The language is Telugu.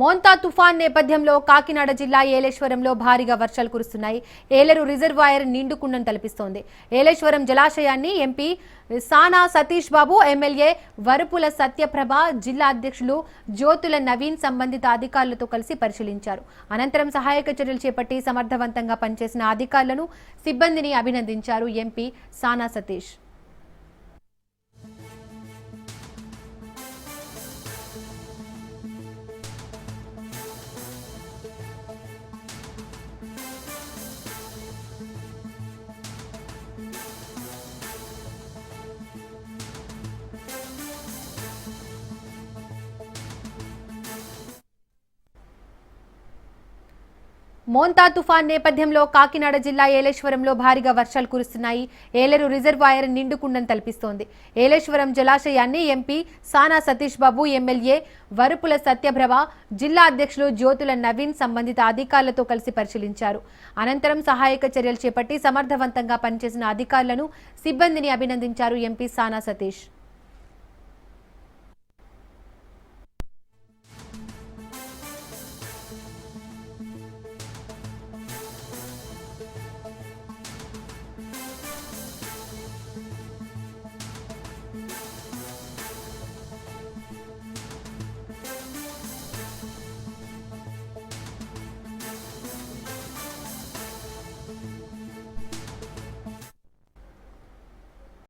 మోంతా తుఫాన్ నేపథ్యంలో కాకినాడ జిల్లా ఏలేశ్వరంలో భారీగా వర్షాలు కురుస్తున్నాయి. ఏలేరు రిజర్వాయర్ నిండుకుండం తలపిస్తోంది. ఏలేశ్వరం జలాశయాన్ని ఎంపీ సానా సతీష్ బాబు ఎమ్మెల్యే వరుపుల సత్యప్రభ జిల్లా అధ్యక్షులు జ్యోతుల నవీన్ సంబంధిత అధికారులతో కలిసి పరిశీలించారు. అనంతరం సహాయక చర్యలు చేపట్టి సమర్థవంతంగా పనిచేసిన అధికారులను సిబ్బందిని అభినందించారు ఎంపీ సానా సతీష్. మోంతా తుఫాన్ నేపథ్యంలో కాకినాడ జిల్లా ఏలేశ్వరంలో భారీగా వర్షాలు కురుస్తున్నాయి. ఏలేరు రిజర్వాయర్ నిండుకుండని తలపిస్తోంది. ఏలేశ్వరం జలాశయాన్ని ఎంపీ సానా సతీష్ బాబు ఎమ్మెల్యే వరుపుల సత్యప్రభ జిల్లా అధ్యక్షులు జ్యోతుల నవీన్ సంబంధిత అధికారులతో కలిసి పరిశీలించారు. అనంతరం సహాయక చర్యలు చేపట్టి సమర్థవంతంగా పనిచేసిన అధికారులను సిబ్బందిని అభినందించారు ఎంపీ సానా సతీష్.